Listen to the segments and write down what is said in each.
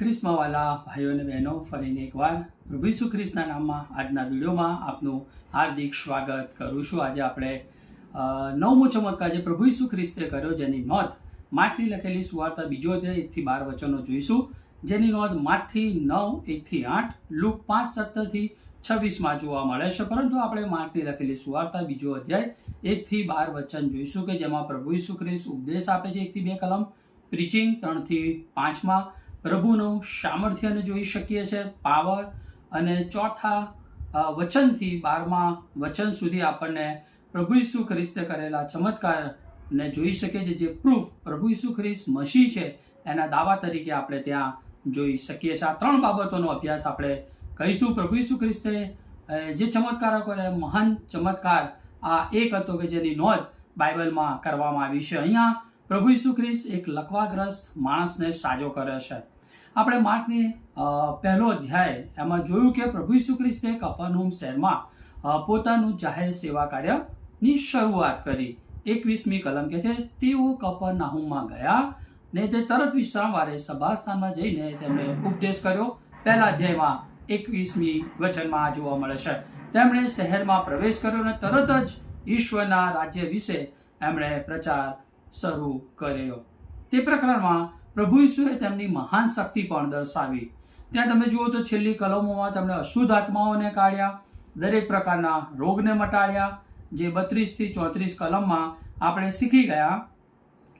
ખ્રિસ્મા વાલા ભાઈઓ અને બહેનો, ફરીને એકવાર પ્રભુ ઈસુ ખ્રિસ્તના નામમાં આજના વિડીયોમાં આપનું હાર્દિક સ્વાગત કરું છું. આજે આપણે નવમો ચમત્કાર જે પ્રભુ ઈસુ ખ્રિસ્તે કર્યો, જેની નોંધ માટની લખેલી સુવાર્તા બીજો અધ્યાય એકથી બાર વચનો જોઈશું. જેની નોંધ માઠથી નવ, એકથી આઠ, લૂક પાંચ, સત્તરથી છવ્વીસમાં જોવા મળે છે. પરંતુ આપણે માઠની લખેલી સુવાર્તા બીજો અધ્યાય એકથી બાર વચન જોઈશું કે જેમાં પ્રભુ ઈસુ ખ્રિસ્ત ઉપદેશ આપે છે. એકથી બે કલમ, પ્રીચિંગ ત્રણથી પાંચમાં પ્રભુનું સામર્થ્યને જોઈ શકીએ છીએ પાવર અને ચોથા વચનથી બારમા વચન સુધી આપણને પ્રભુ ઈસુ ખ્રિસ્તે કરેલા ચમત્કારને જોઈ શકીએ છીએ. જે પ્રૂફ પ્રભુ ઈસુ ખ્રિસ્ત મસીહ છે, એના દાવા તરીકે આપણે ત્યાં જોઈ શકીએ છીએ. આ ત્રણ બાબતોનો અભ્યાસ આપણે કહીશું. પ્રભુ ઈસુ ખ્રિસ્તે જે ચમત્કારો કરે મહાન ચમત્કાર, આ એક હતો કે જેની નોંધ બાઇબલમાં કરવામાં આવી છે. અહીંયા પ્રભુ ઈસુ ખ્રિસ્ત એક લકવાગ્રસ્ત માણસને સાજો કરે છે. આપણે માર્કની પહેલો અધ્યાય એમાં જોયું કે પ્રભુ ઈસુ ખ્રિસ્તે કપરનહૂમ શહેરમાં પોતાનું જાહેર સેવા કાર્યની શરૂઆત કરી. એકવીસમી કલમ કે છે, તેઓ કપરનાહુમમાં ગયા ને તે તરત વિશ્રામવારે સભાસ્થાનમાં જઈને તેમણે ઉપદેશ કર્યો. પહેલા અધ્યાયમાં એકવીસમી વચનમાં આ જોવા મળે છે. તેમણે શહેરમાં પ્રવેશ કર્યો અને તરત જ ઈશ્વરના રાજ્ય વિશે એમણે પ્રચાર શરૂ કર્યો. તે પ્રકરણમાં પ્રભુ ઈસુએ તેમની મહાન શક્તિ પણ દર્શાવી. ત્યાં તમે જુઓ તો છેલ્લી કલમોમાં તેમણે અશુદ્ધ આત્માઓને કાઢ્યા, દરેક પ્રકારના રોગને મટાડ્યા, જે બત્રીસથી ચોત્રીસ કલમમાં આપણે શીખી ગયા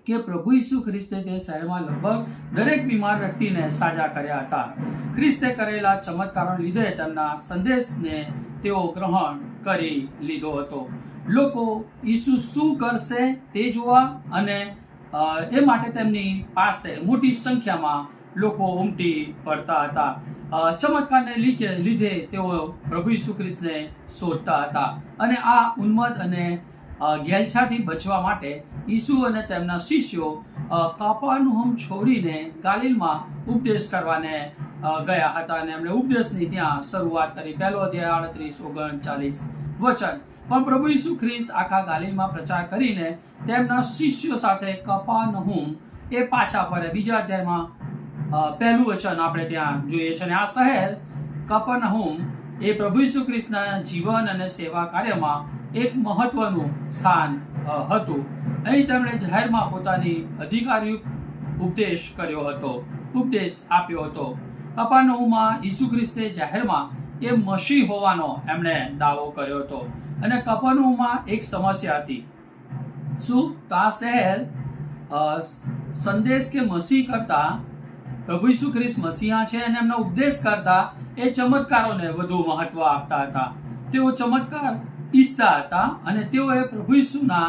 કે પ્રભુ ઈસુ ખ્રિસ્તે તે શહેરમાં લગભગ દરેક બીમાર વ્યક્તિને સાજા કર્યા હતા. ખ્રિસ્તે કરેલા ચમત્કારોને લીધે તેમના સંદેશને તેઓ ગ્રહણ કરી લીધો હતો. લોકો ઈસુ શું કરશે તે જોવા અને એ માટે તેમની પાસે મોટી સંખ્યામાં લોકો ઉમટી પડતા હતા. ચમત્કારને લીધે તેઓ પ્રભુ ઈસુ ખ્રિસ્તને શોધતા હતા. અને આ ઉન્મદ અને ગેલછાથી બચવા માટે ઈસુ અને તેમના શિષ્યો કાપાનું હમ છોડીને ગાલિલમાં ઉપદેશ કરવાને ગયા હતા. અને એમણે ઉપદેશની ત્યાં શરૂઆત કરી. પહેલો અધ્યાય આડત્રીસ, ઓગણચાલીસ. વચન. પણ પ્રભુ ઈસુ ખ્રિસ્ત આખા ગાલિલમાં પ્રચાર કરીને તેમના શિષ્યો સાથે કપાનહુમ એ પાછા ફરે. બીજા અધ્યાયમાં પહેલું વચન આપણે ત્યાં જોઈએ છે. અને આ શહેર કપનહુમ એ પ્રભુ ઈસુ ખ્રિસ્તના જીવન અને સેવા કાર્યમાં એક મહત્વનું સ્થાન હતું. અહીં તેમણે જાહેરમાં પોતાની અધિકારયુક્ત ઉપદેશ કર્યો હતો, ઉપદેશ આપ્યો હતો. કપાનહુમાં ઈસુ ખ્રિસ્તે જાહેરમાં એ મસી હોવાનો એમણે દાવો કર્યો હતો. અને કપનુમાં એક સમસ્યા હતી. શું તો આ શહેર સંદેશ કે મસીહ કરતા પ્રભુ ઈસુ ખ્રિસ્ત મસીહા છે અને એમનો ઉપદેશ કરતા એ ચમત્કારોને વધુ મહત્વ આપતા હતા. તેઓ ચમત્કાર ઈચ્છતા હતા અને તેઓએ પ્રભુ ઈસુના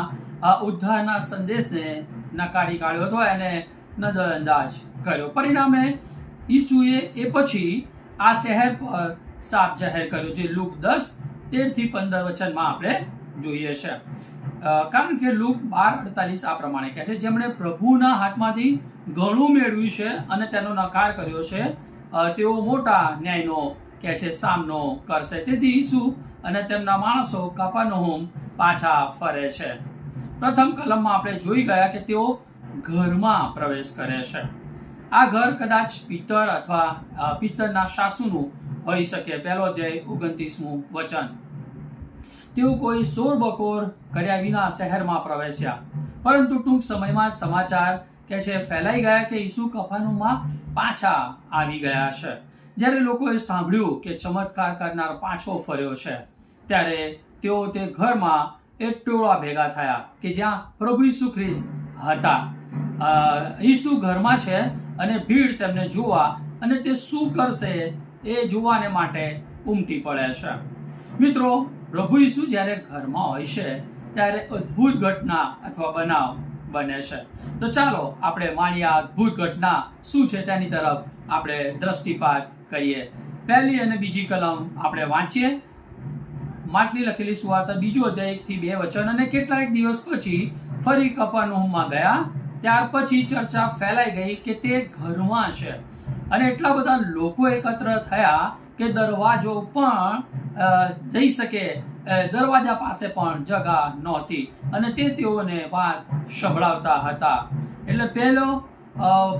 ઉદ્ધારના સંદેશને નકારી કાઢ્યો હતો એને નજરઅંદાજ કર્યો. પરિણામે ઈસુએ એ પછી આ શહેર પર સાપ જાહેર કર્યો જે લુક દસ તેરથી પંદર વચનમાં આપણે જોઈએ છે. કારણ કે લુક બાર અડતાલીસ આ પ્રમાણે કહે છે. જેમણે પ્રભુના હાથમાંથી ઘણું મેળવ્યું છે અને તેનો નકાર કર્યો છે તેઓ મોટા ન્યાયનો કહે છે, સામનો કરશે. તેથી ઈસુ અને તેમના માણસો કપાનોહોમ પાછા ફરે છે. પ્રથમ કલમમાં આપણે જોઈ ગયા કે તેઓ ઘરમાં પ્રવેશ કરે છે. આ ઘર કદાચ પિત્તર અથવા પિત્તરના સાસુનું હોઈ શકે. પહેલો અધ્યાય, ઓગણત્રીસમું વચન. તેઓ કોઈ શોર બકોર કર્યા વિના શહેરમાં પ્રવેશ્યા. પરંતુ ટૂંક સમયમાં સમાચાર કે છે, ફેલાઈ ગયા કે ઈસુ કફાનુમાં પાછા આવી ગયા છે. જ્યારે લોકોએ સાંભળ્યું કે ચમત્કાર કરનાર પાછો ફર્યો છે, ત્યારે તેઓ તે ઘરમાં એક ટોળા ભેગા થયા કે જ્યાં પ્રભુ ઈસુ ખ્રિસ્ત હતા. ઈસુ ઘરમાં છે અને ભીડ તેમને જોવા અને તે શું કરશે એ જોવાને માટે ઉમટી પડે છે. મિત્રો, પ્રભુ ઈસુ જ્યારે ઘરમાં હોય છે, ત્યારે અદ્ભુત ઘટના અથવા બનાવ બને છે. તો ચાલો આપણે માણીએ આ અદ્ભુત ઘટના શું છે તેની તરફ આપણે દ્રષ્ટિપાત કરીએ. પહેલી અને બીજી કલમ આપણે વાંચીએ. માર્કની લખેલી સુવાર્તા બીજો અધ્યાયથી બે વચન અને કેટલાક દિવસ પછી ફરી કપરનહૂમમાં ગયા. ત્યાર પછી ચર્ચા ફેલાઈ ગઈ કે તે ઘરમાં છે. અને એટલા બધા લોકો એકત્ર થયા કે દરવાજો પણ જઈ શકે દરવાજા પાસે પણ જગા નહોતી. અને તે તેઓને વાત સંભળાવતા હતા. એટલે પહેલો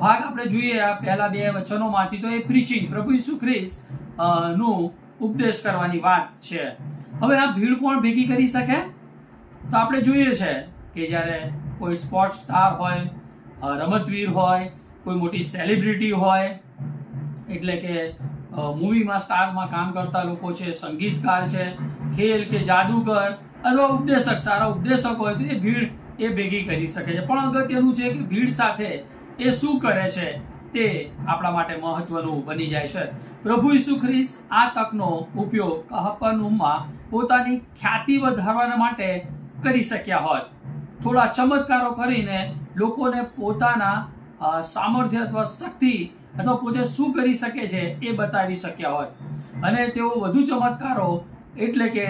ભાગ આપણે જોઈએ આ પહેલા બે વચનોમાંથી તો એ પ્રીચિંગ, પ્રભુ ઈસુ ખ્રિસ્તનું ઉપદેશ કરવાની વાત છે. હવે આ ભીડ કોણ ભેગી કરી શકે? તો આપણે જોઈએ છે કે જ્યારે કોઈ સ્પોર્ટ સ્ટાર હોય રમતવીર હોય, કોઈ મોટી સેલિબ્રિટી હોય એટલે કે મૂવીમાં સ્ટારમાં કામ કરતા લોકો છે, સંગીતકાર છે, ખેલ કે જાદુગર, અથવા ઉપદેશક, સારા ઉપદેશક હોય તો એ ભીડ એ ભેગી કરી શકે છે. પણ અગત્યનું છે કે ભીડ સાથે એ શું કરે છે તે આપણા માટે મહત્વનું બની જાય છે. પ્રભુ ઈસુ ખ્રિસ્ત આ તકનો ઉપયોગ કહપનુમાં પોતાની ખ્યાતિ વધારવા માટે કરી શક્યા હોત. થોડા ચમત્કારો કરીને લોકોને પોતાના સામર્થ્ય અથવા શક્તિ અથવા પોતે શું કરી શકે છે એ બતાવી શક્યા હોય. અને તેઓ વધુ ચમત્કારો એટલે કે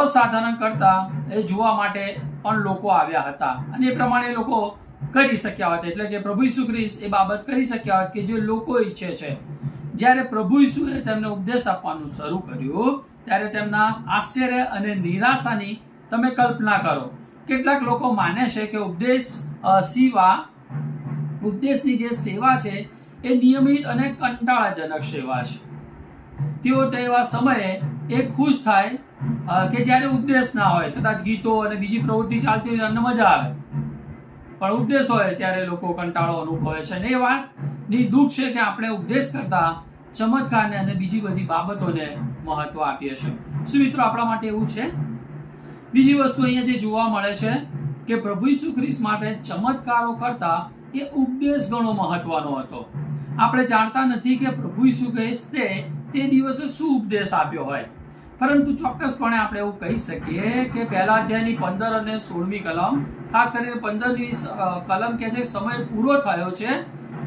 અસાધારણ કરતા એ જોવા માટે પણ લોકો આવ્યા હતા. અને એ પ્રમાણે લોકો કરી શક્યા હોત. એટલે કે પ્રભુ ઈસુ ખ્રિસ્ત એ બાબત કરી શક્યા હોત કે જે લોકો ઈચ્છે છે. જ્યારે પ્રભુ ઈસુએ તેમને ઉપદેશ આપવાનું શરૂ કર્યું, ત્યારે તેમના આશ્ચર્ય અને નિરાશાની તમે કલ્પના કરો. કેટલાક લોકો માને છે કે ઉપદેશ સેવા, ઉપદેશની જે સેવા છે એ નિયમિત અને કંટાળાજનક સેવા છે. તેઓ તેવા સમયે એ ખુશ થાય કે જ્યારે ઉપદેશ ના હોય, કદાચ ગીતો અને બીજી પ્રવૃત્તિ ચાલતી હોય એમને મજા આવે. પણ ઉપદેશ હોય ત્યારે લોકો કંટાળો અનુભવે છે. અને એ વાતની દુઃખ છે કે આપણે ઉપદેશ કરતા ચમત્કારને અને બીજી બધી બાબતોને મહત્વ આપીએ છીએ. શું મિત્રો આપણા માટે એવું છે? બીજી વસ્તુ અહીંયા જે જોવા મળે છે કે પ્રભુ ઈસુ ખ્રિસ્ત માટે ચમત્કારો કરતા એ ઉપદેશ ઘણો મહત્વનો હતો. આપણે જાણતા નથી કે પ્રભુ ઈસુ ખ્રિસ્તે તે દિવસે શું ઉપદેશ આપ્યો હોય. પરંતુ ચોક્કસપણે આપણે એવું કહી શકીએ કે પહેલા અધ્યાયની પંદર અને સોળમી કલમ, ખાસ કરીને પંદરમી કલમ કે છે સમય પૂરો થયો છે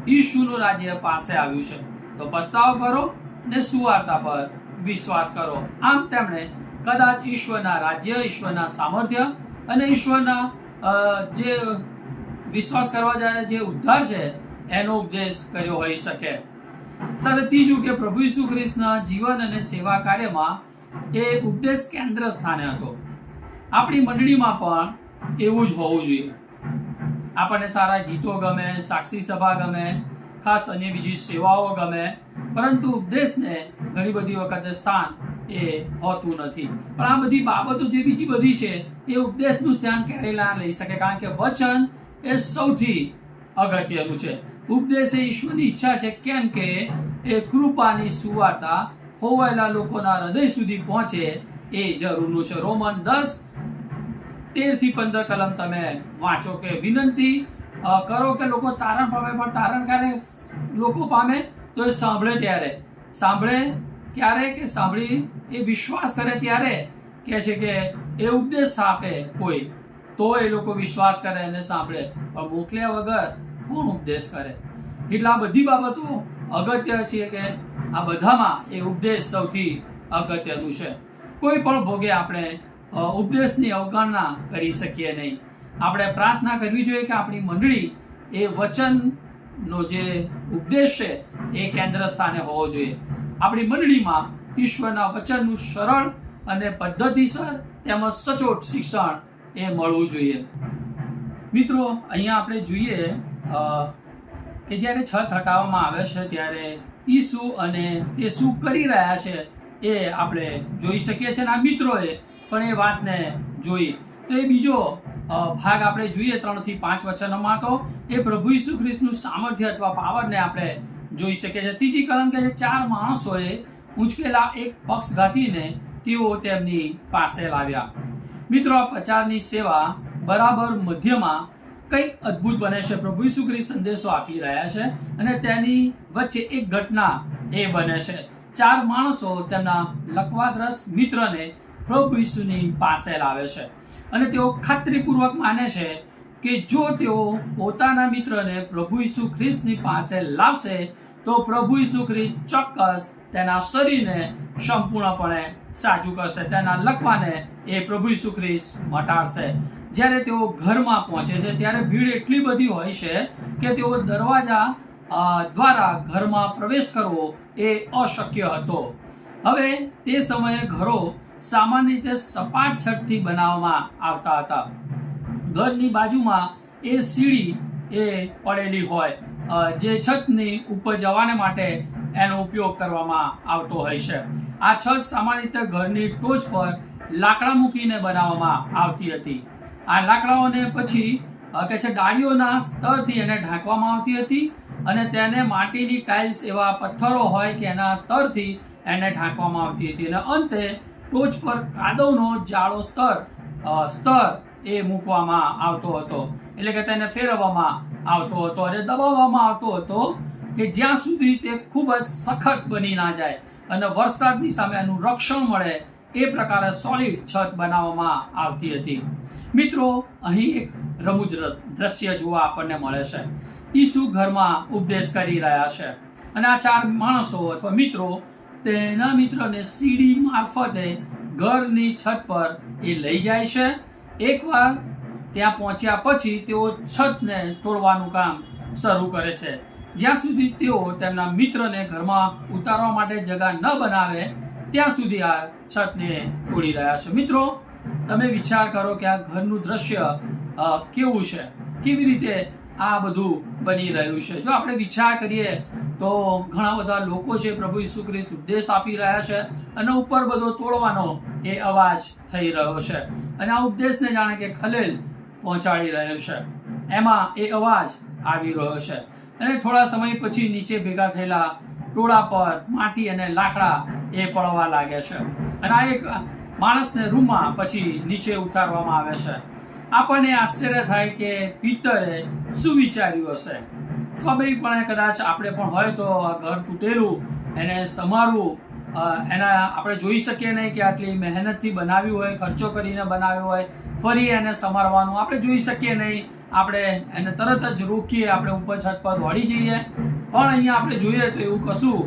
ઈશુનું રાજ્ય પાસે આવ્યું છે. તો પસ્તાવો કરો ને સુવાર્તા પર વિશ્વાસ કરો. આમ તેમણે કદાચ ઈશ્વરના રાજ્ય, ઈશ્વરના સામર્થ્ય અને ઈશ્વરના જે વિશ્વાસ કરવા જાય જે ઉદ્ધાર છે એનો ઉપદેશ કર્યો હોઈ શકે. સાથે ત્રીજું કે પ્રભુ ઈસુ ખ્રિસ્તના જીવન અને સેવા કાર્યમાં એ ઉપદેશ કેન્દ્ર સ્થાને હતો. આપણી મંડળીમાં પણ એવું જ હોવું જોઈએ. આપણને સારા ગીતો ગમે, સાક્ષી સભા ગમે, ખાસ અન્ય બીજી સેવાઓ ગમે, પરંતુ ઉપદેશને ઘણી બધી વખતે સ્થાન એ હોતું નથી. પણ આ બધી બાબતો જે બીજી બધી છે, એ ઉપદેશનું સ્થાન ક્યારેય ના લઈ શકે, કારણ કે વચન એ સૌથી અગત્યનું છે. ઉપદેશ ઈશ્વરની ઈચ્છા છે. કેમ કે એ કૃપાની સુવાર્તા ખોવાયેલા લોકોના હૃદય સુધી પહોંચે એ જરૂરનું છે. રોમન દસ, તેરથી પંદર કલમ તમે વાંચો કે વિનંતી કરો કે લોકો તારણ પામે, પણ તારણ ક્યારે લોકો પામે? તો એ સાંભળે ત્યારે. સાંભળે ક્યારે કે સાંભળી એ વિશ્વાસ કરે ત્યારે. કે છે કે એ ઉપદેશ આપે કોઈ, તો એ લોકો વિશ્વાસ કરે અને સાંભળે. પણ મોકલ્યા વગર કોણ ઉપદેશ કરે? એટલે આ બધી બાબતો અગત્ય છે કે આ બધામાં એ ઉપદેશ સૌથી અગત્યનું છે. કોઈ પણ ભોગે આપણે ઉપદેશની અવગણના કરી શકીએ નહીં. આપણે પ્રાર્થના કરવી જોઈએ કે આપણી મંડળી એ વચનનો જે ઉપદેશ છે એ કેન્દ્ર સ્થાને હોવો જોઈએ. આપણી મંડળીમાં ઈશ્વરના વચનનું સરળ અને પદ્ધતિસર તેમજ સચોટ શિક્ષણ એ મળવું જોઈએ. મિત્રો, અહીંયા આપણે જોઈએ કે જ્યારે છત હટાવવામાં આવે છે, ત્યારે ઈસુ અને તે શું કરી રહ્યા છે એ આપણે જોઈ શકીએ છીએ આ મિત્રોએ પણ એ વાતને જોઈ. તો એ બીજો ભાગ આપણે જોઈએ, ત્રણથી પાંચ વચનોમાં તો એ પ્રભુ ઈસુ ખ્રિસ્તનું સામર્થ્ય અથવા પાવરને આપણે જોઈ શકીએ છીએ. ત્રીજી કલમ કે ચાર માણસોએ ઉંચકેલા એક પક્ષઘાતીને તેઓ તેમની પાસે લાવ્યા. મિત્રો, આ પ્રચારની સેવા બરાબર મધ્યમાં કંઈક અદ્ભુત બને છે. પ્રભુ ઈસુ ખ્રિસ્ત સંદેશો આપી રહ્યા છે અને તેની વચ્ચે એક ઘટના એ બને છે. ચાર માણસો તેમના લકવાદ્રસ મિત્રને પ્રભુ ઈસુની પાસે લાવે છે. અને તેઓ ખાતરીપૂર્વક માને છે કે જો તેઓ પોતાના મિત્રને પ્રભુ ઈસુ ખ્રિસ્તની પાસે લાવશે, તો પ્રભુ ઈસુ ખ્રિસ્ત ચોક્કસ તેના શરીરને સંપૂર્ણપણે સાજુ કરશે. તેના લકવાને એ પ્રભુ ઈસુ ખ્રિસ્ત મટાડશે. જ્યારે તેઓ ઘરમાં પહોંચે છે, ત્યારે ભીડ એટલી બધી હોય છે કે તેઓ દરવાજા દ્વારા ઘરમાં પ્રવેશ કરવો એ અશક્ય હતો. હવે તે સમયે ઘરો સામાન્ય રીતે સપાટ છતથી બનાવવામાં આવતા હતા. ઘરની બાજુમાં એ સીડી એ પડેલી હોય જે છતની ઉપર જવાને માટે એનો ઉપયોગ કરવામાં આવતો હોય છે. આ છત સામાન્ય રીતે ઘરની ટોચ પર લાકડા મૂકીને બનાવવામાં આવતી હતી. આ લાકડાઓને પછી કે છે ડાળીઓના સ્તરથી એને ઢાંકવામાં આવતી હતી અને તેને માટીની ટાઇલ્સ એવા પથ્થરો હોય કે એના સ્તરથી એને ઢાંકવામાં આવતી હતી. અને અંતે ટોચ પર કાદવનો જાડો સ્તર સ્તર એ મૂકવામાં આવતો હતો. એટલે કે તેને ફેરવવામાં આવતો હતો અને દબાવવામાં આવતો હતો કે જ્યાં સુધી તે ખૂબ જ સખત બની ના જાય અને વરસાદની સામે એનું રક્ષણ મળે એ પ્રકારે સોલિડ છત બનાવવામાં આવતી હતી. મિત્રો, અહીં એક રમૂજ દ્રશ્ય જોવા આપણને મળે છે. ઈસુ ઘરમાં ઉપદેશ કરી રહ્યા છે. અને આ ચાર માણસો અથવા મિત્રો, તેના મિત્રને સીડી મારફતે ઘરની છત પર એ લઈ જાય છે. એકવાર ત્યાં પહોંચ્યા પછી તેઓ છતને તોડવાનું કામ શરૂ કરે છે. જ્યાં સુધી તેઓ તેમના મિત્રને ઘરમાં ઉતારવા માટે જગા ન બનાવે, ત્યાં સુધી આ છતને તોડી રહ્યા છે. મિત્રો તમે વિચાર કરો કે આ ઘરનું દ્રશ્ય કેવું છે? કેવી રીતે આ બધું બની રહ્યું છે? જો આપણે વિચાર કરીએ, તો ઘણા બધા લોકો છે પ્રભુ ઈસુ ખ્રિસ્ત ઉપદેશ આપી રહ્યા છે અને ઉપર બધો તોડવાનો એ અવાજ થઈ રહ્યો છે. અને આ ઉપદેશને જાણે કે ખલેલ પહોંચાડી રહ્યો છે. એમાં એ અવાજ આવી રહ્યો છે. અને થોડા સમય પછી નીચે ભેગા થયેલા ટોળા પર માટી અને લાકડા એ પડવા લાગે છે. અને આ એક માણસને રૂમમાં પછી નીચે ઉતારવામાં આવે છે. આપણને આશ્ચર્ય થાય કે પિત્તરે શું વિચાર્યું હશે? સ્વાભાવિકપણે કદાચ આપણે પણ હોય તો ઘર તૂટેલું, એને સમારવું એના આપણે જોઈ શકીએ નહીં કે આટલી મહેનતથી બનાવ્યું હોય, ખર્ચો કરીને બનાવ્યું હોય, ફરી એને સમારવાનું આપણે જોઈ શકીએ નહીં. આપણે એને તરત જ રોકીએ, આપણે ઉપર છત પર દોડી જઈએ. પણ અહીંયા આપણે જોઈએ તો એવું કશું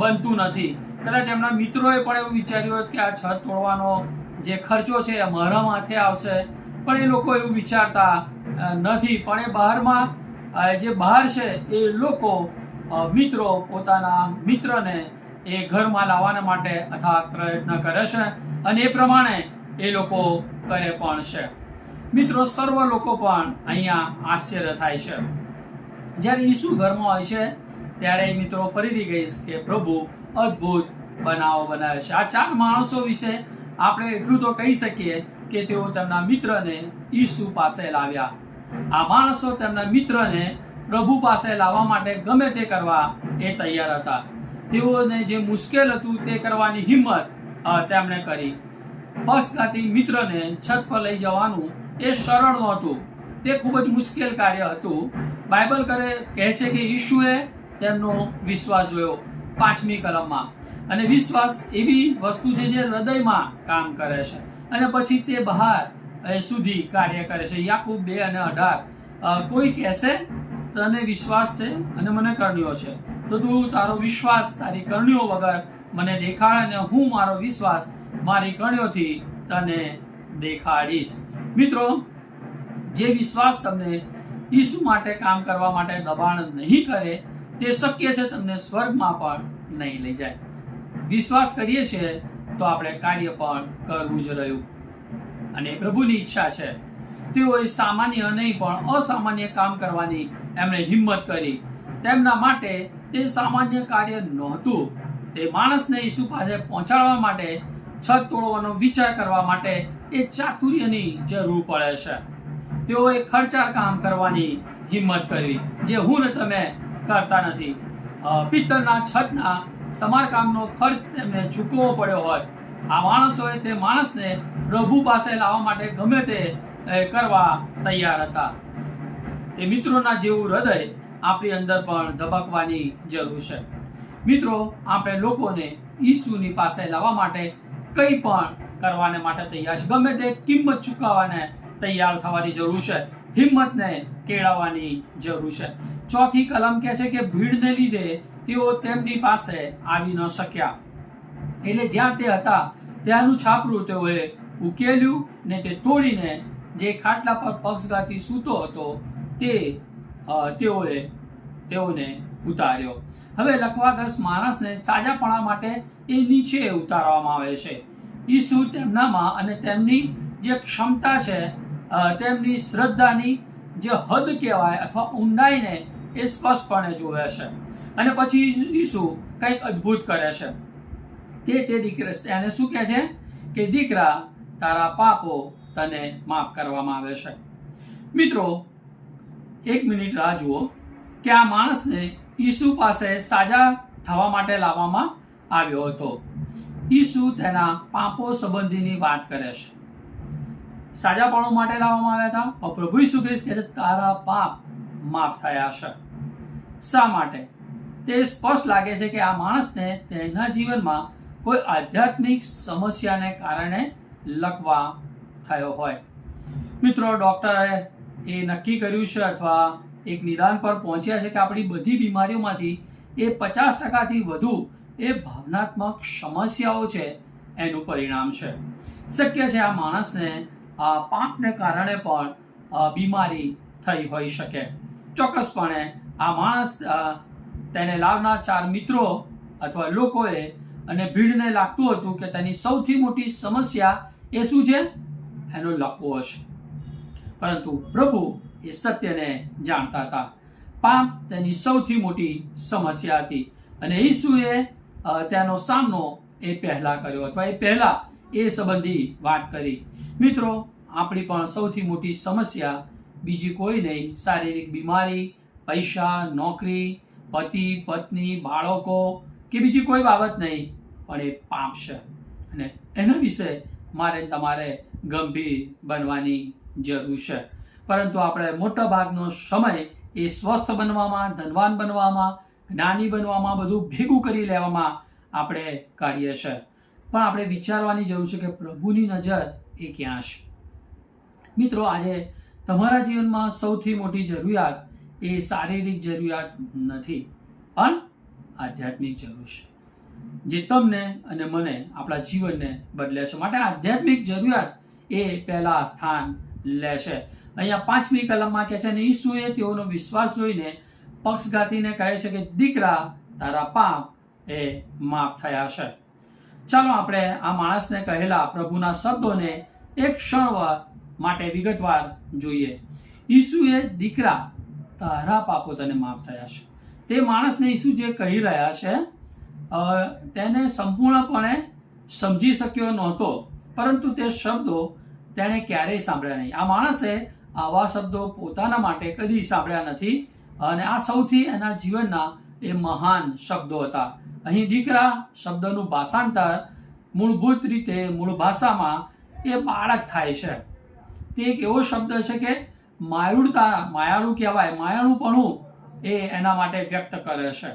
બનતું નથી. કદાચ એમના મિત્રોએ પણ એવું વિચાર્યું હોત કે આ છત તોડવાનો જે ખર્ચો છે એ મારા માથે આવશે. પણ એ લોકો એવું વિચારતા નથી. પણ એ બહારમાં જે બહાર છે એ લોકો મિત્રો પોતાના મિત્રને એ ઘરમાં લાવવાના માટે અથાગ પ્રયત્ન કરે છે અને એ પ્રમાણે એ લોકો કરે પણ છે. મિત્રો, સર્વ લોકો પણ અહીંયા આશ્ચર્ય થાય છે. જ્યારે ઈસુ ઘરમાં હોય છે, ત્યારે મિત્રો ફરીથી કહીશ કે, પ્રભુ અદ્ભુત બનાવો બનાવે છે. આ ચાર માણસો વિશે આપણે એટલું તો કહી શકીએ કે તેઓ તેમના મિત્રને ઈસુ પાસે લાવ્યા. આ માણસો તેમના મિત્રને પ્રભુ પાસે લાવવા માટે ગમે તે કરવા એ તૈયાર હતા. તેઓને જે મુશ્કેલ હતું તે કરવાની હિંમત તેમણે કરી. પક્ષઘાતી મિત્રને છત પર લઈ જવાનું એ સરળ નહોતું. તે ખૂબ જ મુશ્કેલ કાર્ય હતું. બાઇબલ કરે, કહે છે કે ઈશુએ તેમનો વિશ્વાસ જોયો. પાંચમી કલમમાં. અને વિશ્વાસ એવી વસ્તુ છે જે હૃદયમાં કામ કરે છે. અને પછી તે બહાર, એ સુધી કાર્ય કરે છે. યાકૂબ બે અને અઢાર. કોઈ કહેશે, તને વિશ્વાસ છે અને મને કર્ણ્યો છે. તો તું તારો વિશ્વાસ તારી કરણીઓ વગર મને દેખાડ અને હું મારો વિશ્વાસ મારી કરણીઓથી તને દેખાડીશ. મિત્રો, જે વિશ્વાસ તમને ઈસુ માટે કામ કરવા માટે દબાણ નહીં કરે તે શક્ય છે તમને સ્વર્ગમાં પણ નહીં લઈ જાય. વિશ્વાસ કરીએ છીએ તો આપણે કાર્ય પણ કરવું જ રહ્યું. અને પ્રભુની ઈચ્છા છે. તેઓએ સામાન્ય નહીં, પણ અસામાન્ય કામ કરવાની એમણે હિંમત કરી. તેમના માટે તે સામાન્ય કાર્ય નહોતું. તે માણસને ઈસુ પાસે પહોંચાડવા માટે, છત તોડવાનો વિચાર કરવા માટે એ ચાતુર્યની જરૂર પડે છે. તેઓએ ખર્ચાળ કામ કરવાની હિંમત કરી, જે હું ને તમે કરતા નથી. પિત્તળના છતના સમારકામનો ખર્ચ તેમને ચૂકવવો પડ્યો હોય આ માણસોએ તે માણસને પ્રભુ પાસે લાવવા માટે ગમે તે કરવા તૈયાર હતા. તે મિત્રોના જેવું હૃદય આપણી અંદર પણ ધબકવાની જરૂર છે. મિત્રો, આપણે લોકોને ઈસુની પાસે લાવવા માટે કંઈ પણ કરવાને માટે તૈયાર છે. ગમે તે કિંમત ચૂકવવાને તૈયાર થવાની જરૂર છે. હિંમતને કેળવવાની જરૂર છે. ચોથી કલમ કહે છે કે ભીડને લીધે તેઓ તેમની પાસે આવી ન શક્યા. એટલે જ્યાં તે હતા, ત્યાંનું છાપરું તેઓએ ઉકેલ્યું ને તે તોડીને જે ખાટલા પર પક્ષઘાતી સૂતો હતો, તે તેઓએ, તેઓને ઉતાર્યો. હવે લકવાગ્રસ્ત માણસને સાજાપણા માટે એ નીચે ઉતારવામાં આવે છે. ઈસુ તેમનામાં અને તેમની જે ક્ષમતા છે તેમની શ્રદ્ધાની જે હદ કહેવાય અથવા ઊંડાઈને એ સ્પષ્ટપણે જોવે છે. અને પછી ઈસુ કંઈક અદ્ભુત કરે છે. તે તે દીકરા એને શું કહે છે? કે દીકરા, તારા પાપો તને માફ કરવામાં આવે છે. મિત્રો, એક મિનિટ રાહ જુઓ કે આ માણસને ઈસુ પાસે સાજા થવા માટે લાવવામાં આવ્યો હતો. ઈસુ તેના પાપો સંબંધીની વાત કરે છે. સાજાપણું માટે લાવવામાં આવ્યા હતા. પણ પ્રભુ ઈસુ ખ્રિસ્ત કહે છે, તારા પાપ માફ થયા છે. શા માટે? તે સ્પષ્ટ લાગે છે કે આ માણસને તેના જીવનમાં કોઈ આધ્યાત્મિક સમસ્યાને કારણે લખવા થયો હોય. મિત્રો, ડૉક્ટરે એ નક્કી કર્યું છે અથવા એક નિદાન પર પહોંચ્યા છે કે આપણી બધી બીમારીઓમાંથી એ પચાસ ટકાથી વધુ એ ભાવનાત્મક સમસ્યાઓ છે, એનું પરિણામ છે. શક્ય છે આ માણસને આ પાપને કારણે પણ બીમારી થઈ હોઈ શકે. ચોક્કસપણે આ માણસ તેને લાવનાર ચાર મિત્રો અથવા લોકોએ અને ભીડને લાગતું હતું કે તેની સૌથી મોટી સમસ્યા એ શું છે? એનો લકવો છે પરંતુ પ્રભુ એ સત્યને જાણતા હતા. પાપ તેની સૌથી મોટી સમસ્યા હતી અને ઈસુએ તેનો સામનો એ પહેલા કર્યો અથવા એ પહેલા એ સંબંધી વાત કરી. મિત્રો, આપણી પણ સૌથી મોટી સમસ્યા બીજી કોઈ નહીં, શારીરિક બીમારી, પૈસા, નોકરી, પતિ, પત્ની, બાળકો કે બીજી કોઈ બાબત નહીં, પણ એ પાપ છે. અને એના વિશે મારે તમારે ગંભીર બનવાની જરૂર છે. પરંતુ આપણે મોટા ભાગનો સમય એ સ્વસ્થ બનવામાં, ધનવાન બનવામાં, જ્ઞાની બનવામાં, બધું ભેગું કરી લેવામાં આપણે કાઢીએ છીએ. પણ આપણે વિચારવાની જરૂર છે કે પ્રભુની નજર એ ક્યાં છે? મિત્રો, આજે તમારા જીવનમાં સૌથી મોટી જરૂરિયાત એ શારીરિક જરૂરિયાત નથી, પણ આધ્યાત્મિક જરૂર છે. જે તમને અને મને આપણા જીવનને બદલે છે. માટે આધ્યાત્મિક જરૂરિયાત એ પહેલા સ્થાન લે છે. અહીંયા પાંચમી કલમમાં કહે છે, અને ઈસુએ તેઓનો વિશ્વાસ જોઈને પક્ષઘાતીને કહે છે કે, દીકરા, તારા પાપ એ માફ થયા છે ચાલો આપણે આ માણસને કહેલા પ્રભુના શબ્દોને એક ક્ષણ માટે વિગતવાર જોઈએ. ઈસુએ દીકરા તારા પાપો તને માફ થયા છે. તે માણસને ઈસુ જે કહી રહ્યા છે તેને સંપૂર્ણપણે સમજી શક્યો નહોતો, પરંતુ તે શબ્દો તેણે ક્યારેય સાંભળ્યા નહીં. આ માણસે આવા શબ્દો પોતાના માટે કદી સાંભળ્યા નથી અને આ સૌથી એના જીવનના એ મહાન શબ્દો હતા. અહીં દીકરા શબ્દનું ભાષાંતર મૂળભૂત રીતે મૂળ ભાષામાં એ બાળક થાય છે. તે એક એવો શબ્દ છે કે માયુડતા માયાળું કહેવાય. માયાળુંપણું એ એના માટે વ્યક્ત કરે છે.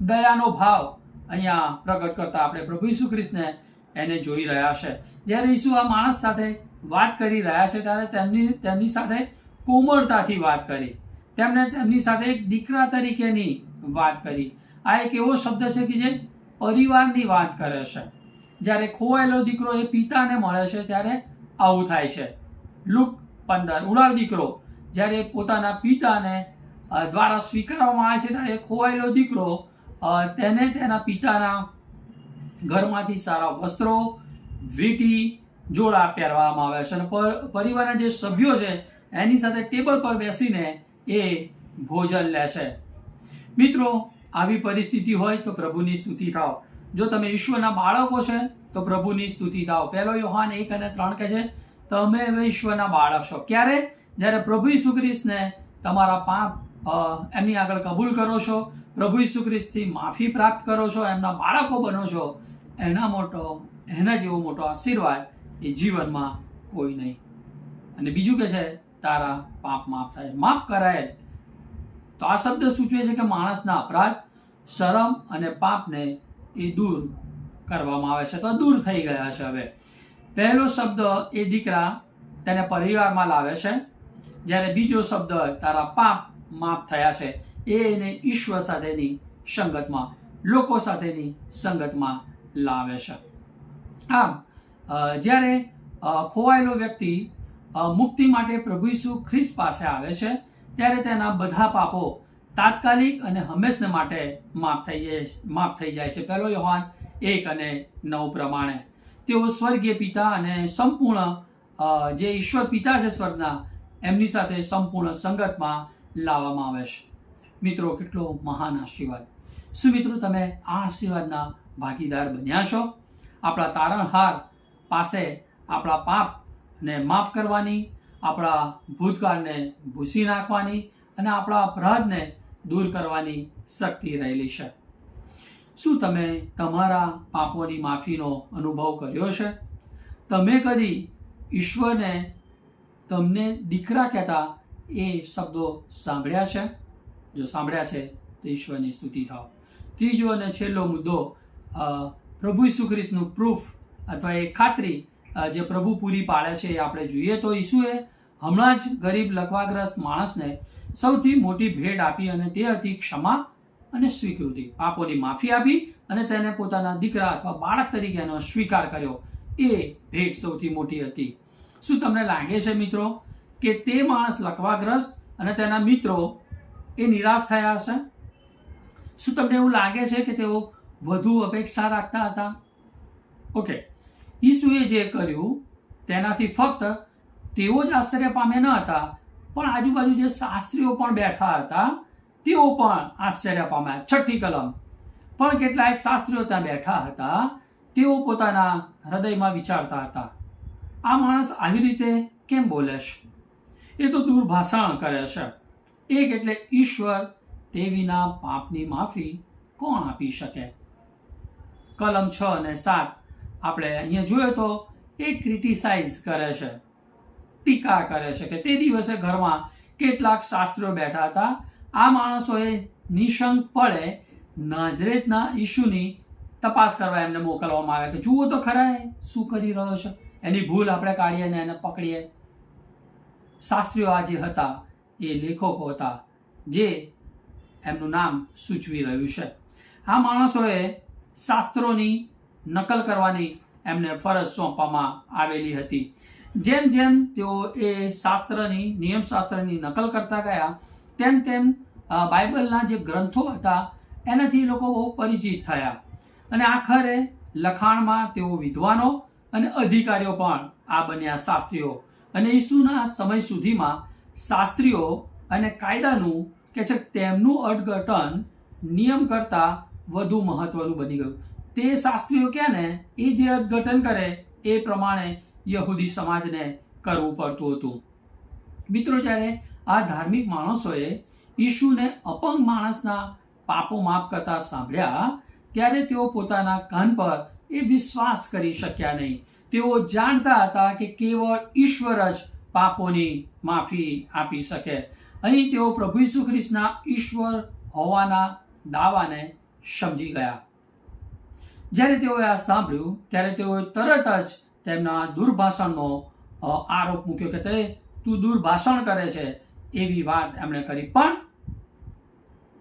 દયાનો ભાવ અહીંયા પ્રગટ કરતા આપણે પ્રભુ ઈસુ ખ્રિસ્તને એને જોઈ રહ્યા છે. જ્યારે ઈસુ આ માણસ સાથે વાત કરી રહ્યા છે, ત્યારે તેમની તેમની સાથે કોમળતાથી વાત કરી. તેમણે તેમની સાથે એક દીકરા તરીકેની વાત કરી. આ એક એવો શબ્દ છે કે જે પરિવારની વાત કરે છે. જ્યારે ખોવાયેલો દીકરો એ પિતાને મળે છે ત્યારે આવું થાય છે. લુક પંદર ઉડાવ દીકરો. જ્યારે પોતાના પિતાને દ્વારા સ્વીકારવામાં આવે છે ત્યારે ખોવાયેલો દીકરો તેને તેના પિતાના ઘરમાંથી સારા વસ્ત્રો, વીંટી, જોડા પહેરવામાં આવે છે. અને પર- પરિવારના જે સભ્યો છે, એની સાથે ટેબલ પર બેસીને એ ભોજન લે છે. મિત્રો આવી પરિસ્થિતિ હોય તો પ્રભુની સ્તુતિ થાઓ. જો તમે ઈશ્વરના બાળકો છે, તો પ્રભુની સ્તુતિ થાઓ. પહેલો યોહાન એક અને ત્રણ કહે છે, તમે હવે ઈશ્વરના બાળક છો. ક્યારે? જ્યારે પ્રભુ ઈસુ ખ્રિસ્તને તમારા પાપ એમની આગળ કબૂલ કરો છો, પ્રભુ ઈસુ ખ્રિસ્તથી માફી પ્રાપ્ત કરો છો, એમના બાળકો બનો છો, એના મોટો, એના જેવો મોટો આશીર્વાદ એ જીવનમાં કોઈ નહીં. અને બીજું કે છે, તારા પાપ માફ થાય. માફ કરાયેલ તો આ શબ્દ સૂચવે છે? કે માણસના અપરાધ, શરમ અને પાપને એ દૂર કરવામાં આવે છે. તો દૂર થઈ ગયા છે હવે. પહેલો શબ્દ એ દીકરા તેને પરિવારમાં લાવે છે. જ્યારે બીજો શબ્દ તારા પાપ માફ થયા છે. એ એને ઈશ્વર સાથેની સંગતમાં, લોકો સાથેની સંગતમાં લાવે છે. આમ જ્યારે ખોવાયેલો વ્યક્તિ મુક્તિ માટે પ્રભુ ઈસુ ખ્રિસ્ત પાસે આવે છે ત્યારે તેના બધા પાપો તાત્કાલિક અને હંમેશને માટે માફ થઈ જાય માફ થઈ જાય છે. પહેલો યોહાન એક અને નવ પ્રમાણે. તેઓ સ્વર્ગીય પિતા અને સંપૂર્ણ જે ઈશ્વર પિતા છે સ્વર્ગના, એમની સાથે સંપૂર્ણ સંગતમાં લાવવામાં આવે છે. મિત્રો, કેટલો મહાન આશીર્વાદ. શું મિત્રો, તમે આ આશીર્વાદના ભાગીદાર બન્યા છો? આપણા તારણહાર પાસે આપણા પાપને માફ કરવાની આપણા ભૂતકાળને ભૂસી નાખવાની અને આપણા અપરાધને દૂર કરવાની શક્તિ રહેલી છે. શું તમે તમારા પાપોની માફીનો અનુભવ કર્યો છે? તમે કદી ઈશ્વરને તમને દીકરા કહેતા એ શબ્દો સાંભળ્યા છે? જો સાંભળ્યા છે, તો ઈશ્વરની સ્તુતિ થાવ. ત્રીજો અને છેલ્લો મુદ્દો પ્રભુ ઈસુ ખ્રિસ્તનું પ્રૂફ અથવા એ ખાતરી જે પ્રભુ પૂરી પાડે છે એ આપણે જોઈએ. તો ઈસુએ હમણાં જ ગરીબ લકવાગ્રસ્ત માણસને સૌથી મોટી ભેટ આપી અને તે હતી ક્ષમા અને સ્વીકૃતિ. પાપોની માફી આપી અને તેને પોતાના દીકરા અથવા બાળક તરીકેનો સ્વીકાર કર્યો. એ ભેટ સૌથી મોટી હતી. શું તમને લાગે છે મિત્રો કે તે માણસ લકવાગ્રસ્ત અને તેના મિત્રો એ નિરાશ થયા હશે? શું તમને એવું લાગે છે કે તેઓ વધુ અપેક્ષા રાખતા હતા? ઓકે. ઈસુએ જે કર્યું, તેનાથી ફક્ત તેઓ જ આશ્ચર્ય પામે ન હતા, પણ આજુબાજુ જે શાસ્ત્રીઓ પણ બેઠા હતા, તેઓ પણ આશ્ચર્ય પામ્યા. છઠ્ઠી કલમ. પણ કેટલાક શાસ્ત્રીઓ ત્યાં બેઠા હતા, તેઓ પોતાના હૃદયમાં વિચારતા હતા. આ માણસ આવી રીતે કેમ બોલે છે? એ તો દુર્ભાષણ કરે છે. એક એટલે ઈશ્વર તે વિના પાપની માફી કોણ આપી શકે? કલમ છ અને સાત. આપણે અહીંયા જોયો તો એ ક્રિટિસાઇઝ કરે છે, ટીકા કરે છે કે તે દિવસે ઘરમાં કેટલાક શાસ્ત્રીઓ બેઠા હતા. આ માણસોએ નિશંકપણે નાઝરેતના ઈશુની તપાસ કરવા એમને મોકલવામાં આવે કે જુઓ તો ખરા શું કરી રહ્યો છે? એની ભૂલ આપણે કાઢીએ ને એને પકડીએ. શાસ્ત્રીઓ આ જે હતા, એ લેખકો હતા, જે એમનું નામ સૂચવી રહ્યું છે. આ માણસોએ શાસ્ત્રોની નકલ કરવાની એમને ફરજ સોંપવામાં આવેલી હતી. જેમ જેમ તેઓ એ શાસ્ત્રની, નિયમશાસ્ત્રની નકલ કરતા ગયા, તેમ તેમ બાઇબલના જે ગ્રંથો હતા, એનાથી લોકો બહુ પરિચિત થયા. અને આખરે લખાણમાં તેઓ વિદ્વાનો અને અધિકારીઓ પણ આ બન્યા શાસ્ત્રીઓ. અને ઈસુના સમય સુધીમાં શાસ્ત્રીઓ અને કાયદાનું કે છે તેમનું અર્થઘટન નિયમ કરતાં વધુ મહત્વનું બની ગયું. તે શાસ્ત્રીઓ કે ને, એ જે અર્થઘટન કરે, એ પ્રમાણે યહૂદી સમાજને કરવું પડતું હતું. મિત્રો, જ્યારે આ ધાર્મિક માણસોએ ઈશુને અપંગ માણસના પાપો માફ કરતા સાંભળ્યા, ત્યારે તેઓ પોતાના કાન પર એ વિશ્વાસ કરી શક્યા નહીં. તેઓ જાણતા હતા કે કેવળ ઈશ્વર જ પાપોની માફી આપી શકે. અહીં તેઓ પ્રભુ ઈસુ ખ્રિસ્તના ઈશ્વર હોવાના દાવાને સમજી ગયા. જ્યારે તેઓએ આ સાંભળ્યું, ત્યારે તેઓએ તરત જ તેમના દુર્ભાષણનો આરોપ મૂક્યો કે તે તું દુર્ભાષણ કરે છે એવી વાત એમણે કરી. પણ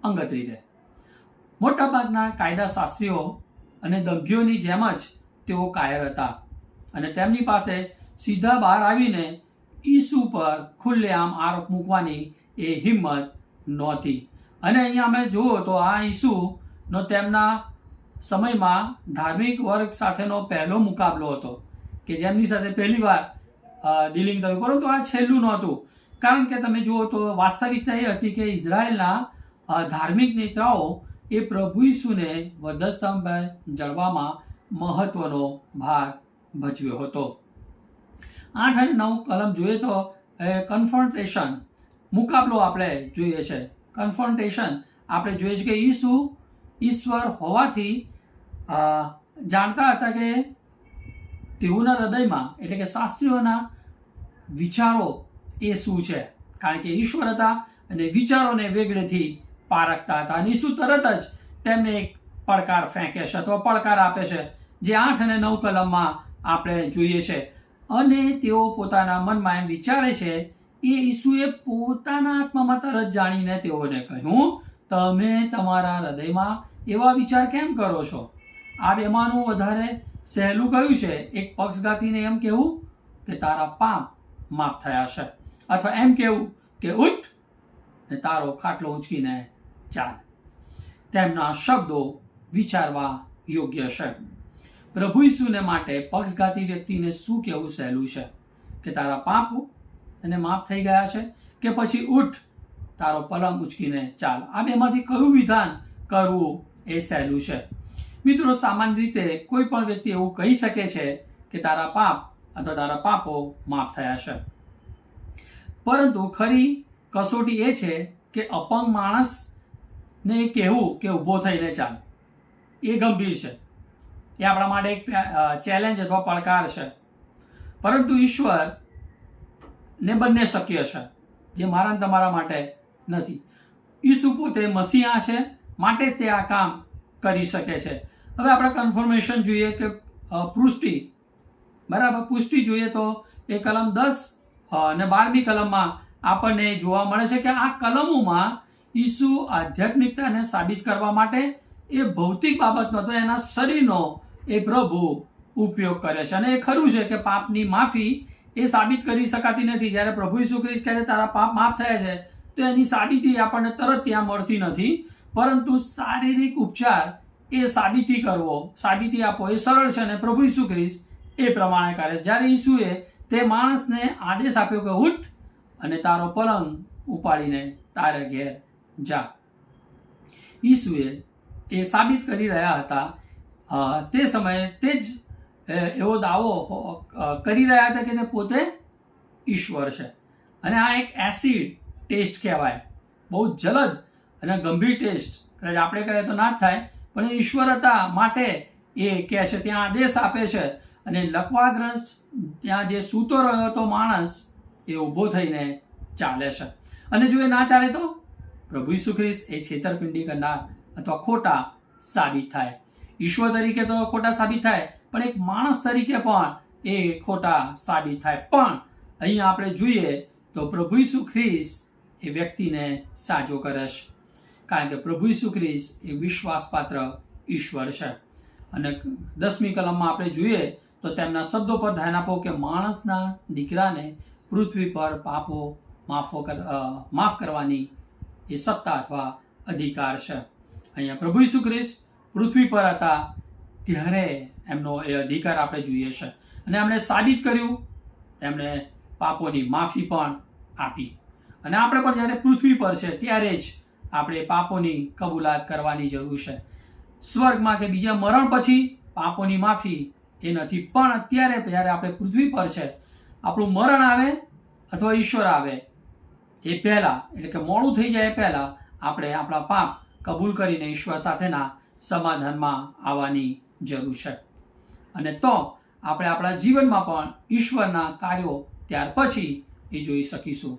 અંગત રીતે. મોટાભાગના કાયદાશાસ્ત્રીઓ અને દંભીઓની જેમ જ તેઓ કાયર હતા અને તેમની પાસે સીધા બહાર આવીને ઈસુ પર ખુલ્લેઆમ આરોપ મૂકવાની એ હિંમત નહોતી. અને અહીંયા અમે જુઓ તો આ ઈસુનો તેમના સમયમાં ધાર્મિક વર્ગ સાથેનો પહેલો મુકાબલો હતો કે જેમની સાથે પહેલી વાર ડીલિંગ થયું. પરંતુ આ છેલ્લું નહોતું. કારણ કે તમે જુઓ તો વાસ્તવિકતા એ હતી કે ઇઝરાયલના ધાર્મિક નેતાઓ એ પ્રભુ ઈસુને વધસ્તંભ જળવામાં મહત્વનો ભાગ ભજવ્યો હતો. આઠ અને નવ કલમ જોઈએ તો કન્ફ્રન્ટેશન મુકાબલો આપણે જોઈએ છે. કન્ફ્રન્ટેશન આપણે જોઈએ છે કે ઈસુ ઈશ્વર હોવાથી જાણતા હતા કે તેઓના હૃદયમાં, એટલે કે શાસ્ત્રીઓના વિચારો એ શું છે? કારણ કે ઈશ્વર હતા અને વિચારોને વેગળેથી પારખતા હતા. અને ઈસુ તરત જ તેમને એક પડકાર ફેંકે છે અથવા પડકાર આપે છે, જે આઠ અને નવ કલમમાં આપણે જોઈએ છે. અને તેઓ પોતાના મનમાં એમ વિચારે છે, એ ઈસુએ પોતાના આત્મામાં તરત જાણીને તેઓને કહ્યું, તમે તમારા હૃદયમાં એવા વિચાર કેમ કરો છો? આ બેમાંનું વધારે સહેલું કયું છે. એક પક્ષઘાતીને એમ કહેવું કે તારા પાપ માફ થયા છે. અથવા એમ કહેવું કે ઉઠ ને તારો ખાટલો ઊંચકીને ચાલ. તેમના શબ્દો વિચારવા યોગ્ય છે. પ્રભુ ઈસુને માટે પક્ષઘાતી વ્યક્તિને શું કહેવું સહેલું છે? કે તારા પાપ અને માફ થઈ ગયા છે? કે પછી ઉઠ, તારો પલંગ ઉચકીને ચાલ. આ બેમાંથી કયું વિધાન કરવું એ સહેલું છે? મિત્રો, સામાન્ય રીતે કોઈ પણ વ્યક્તિ એવું કહી શકે છે કે તારા પાપ અથવા તારા પાપો માફ થયા છે. પરંતુ ખરી કસોટી એ છે કે અપંગ માણસને કહેવું કે ઊભો થઈને ચાલ. એ ગંભીર છે. એ આપણા માટે એક ચેલેન્જ અથવા પડકાર છે. પરંતુ ઈશ્વર ને બંને શક્ય છે, જે મારા તમારા માટે નથી. ઈસુ પોતે મસીહા છે, માટે તે આ કામ કરી શકે છે. હવે આપણે કન્ફર્મેશન જોઈએ કે પૃષ્ટિ. બરાબર, પુષ્ટિ જોઈએ તો એ કલમ દસ અને બારમી કલમમાં આપણને જોવા મળે છે કે આ કલમોમાં ઈસુ આધ્યાત્મિકતાને સાબિત કરવા માટે એ ભૌતિક બાબતનો તો એના શરીરનો એ પ્રભુ ઉપયોગ કરે છે. અને એ ખરું છે કે પાપની માફી એ સાબિત કરી શકાતી નથી. જ્યારે પ્રભુ ઈસુ ખ્રિસ્ત કહે તારા પાપ માફ થયા છે તો એની સાબિતી આપણને તરત ત્યાં મળતી નથી. પરંતુ શારીરિક ઉપચાર એ સાબિતી કરવો, સાબિતી આપવો એ સરળ છે અને પ્રભુ ઈસુ ખ્રિસ્ત એ પ્રમાણે કરે છે. જ્યારે ઈસુએ તે માણસને આદેશ આપ્યો કે ઉઠ અને તારો પલંગ ઉપાડીને તારે ઘેર જા. ઈસુએ એ સાબિત કરી રહ્યા હતા. તે સમયે તે જ એવો દાવો કરી રહ્યા હતા કે તે પોતે ઈશ્વર છે. અને આ એક એસિડ ટેસ્ટ કહેવાય. બહુ જલદ અને ગંભીર ટેસ્ટ. કદાચ આપણે કહીએ તો ના જ થાય. પણ એ ઈશ્વરતા માટે એ કહે છે, ત્યાં આદેશ આપે છે. અને લકવાગ્રસ્ત ત્યાં જે સૂતો રહ્યો હતો માણસ, એ ઊભો થઈને ચાલે છે. અને જો એ ના ચાલે તો? પ્રભુ ઈસુ એ છેતરપિંડી કરનાર અથવા ખોટા સાબિત થાય. ઈશ્વર તરીકે તો ખોટા સાબિત થાય, પણ એક માણસ તરીકે પણ એ ખોટા સાબિત થાય. પણ અહીંયા આપણે જોઈએ તો પ્રભુ ઈસુ એ વ્યક્તિને સાજો કરે છે. કારણ કે પ્રભુ ઈસુ ખ્રિસ્ત એ વિશ્વાસપાત્ર ઈશ્વર છે. અને દસમી કલમમાં આપણે જોઈએ તો તેમના શબ્દો પર ધ્યાન આપો કે માણસના દીકરાને પૃથ્વી પર પાપો માફો માફ કરવાની એ સત્તા અથવા અધિકાર છે. અહીંયા પ્રભુ ઈસુ ખ્રિસ્ત પૃથ્વી પર હતા ત્યારે એમનો એ અધિકાર આપણે જોઈએ છે. અને એમણે સાબિત કર્યું, એમણે પાપોની માફી પણ આપી. અને આપણે પણ જ્યારે પૃથ્વી પર છે ત્યારે જ આપણે પાપોની કબૂલાત કરવાની જરૂર છે. સ્વર્ગમાં કે બીજા મરણ પછી પાપોની માફી એ નથી, પણ અત્યારે જ્યારે આપણે પૃથ્વી પર છે, આપણું મરણ આવે અથવા ઈશ્વર આવે, એ પહેલા, એટલે કે મોડું થઈ જાય એ પહેલા આપણે આપણા પાપ કબૂલ કરીને ઈશ્વર સાથેના સમાધાનમાં આવવાની જરૂર છે. અને તો આપણે આપણા જીવનમાં પણ ઈશ્વરના કાર્યો ત્યાર પછી એ જોઈ શકીશું.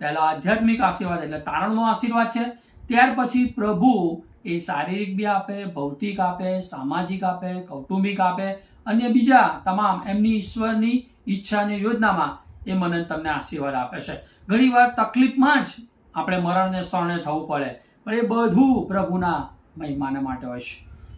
પહેલા આધ્યાત્મિક આશીર્વાદ, એટલે તારણનો આશીર્વાદ છે ત્યાર પછી પ્રભુ એ શારીરિક બી આપે, ભૌતિક આપે, સામાજિક આપે, કૌટુંબિક આપે અન્ય બીજા તમામ એમની ઈશ્વરની ઈચ્છા અને યોજનામાં એ મને તમને આશીર્વાદ આપે છે. ઘણીવાર તકલીફમાં જ આપણે મરણને શરણે થવું પડે, પણ એ બધું પ્રભુના મહિમાને માટે હોય છે.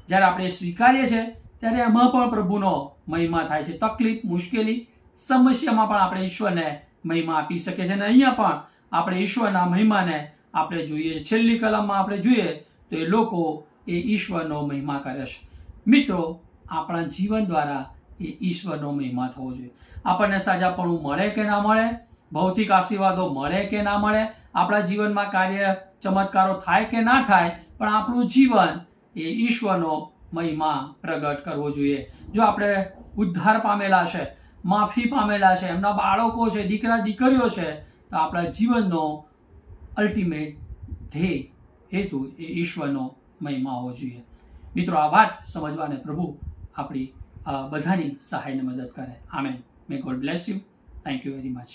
જ્યારે આપણે સ્વીકારીએ છીએ, ત્યારે એમાં પણ પ્રભુનો મહિમા થાય છે. તકલીફ, મુશ્કેલી, સમસ્યામાં પણ આપણે ઈશ્વરને મહિમા આપી શકીએ છીએ અને અહીંયા પણ આપણે ઈશ્વરના મહિમાને આપણે જોઈએ છેલ્લી કલમમાં આપણે જોઈએ તો એ લોકો એ ઈશ્વરનો મહિમા કરે છે. મિત્રો, આપણા જીવન દ્વારા એ ઈશ્વરનો મહિમા થવો જોઈએ. આપણને સાજાપણું મળે કે ના મળે, ભૌતિક આશીર્વાદો મળે કે ના મળે, આપણા જીવનમાં કાર્ય ચમત્કારો થાય કે ના થાય, પણ આપણું જીવન એ ઈશ્વરનો મહિમા પ્રગટ કરવો જોઈએ. જો આપણે ઉદ્ધાર પામેલા છે, માફી પામેલા છે, એમના બાળકો છે, દીકરા, દીકરીઓ છે, તો આપણા જીવનનો અલ્ટિમેટ ધ્યેય, હેતુ એ ઈશ્વરનો મહિમા હોવો જોઈએ. મિત્રો, આ વાત સમજવાને પ્રભુ આપણી બધાની સહાયને મદદ કરે. Amen. May God bless you thank you very much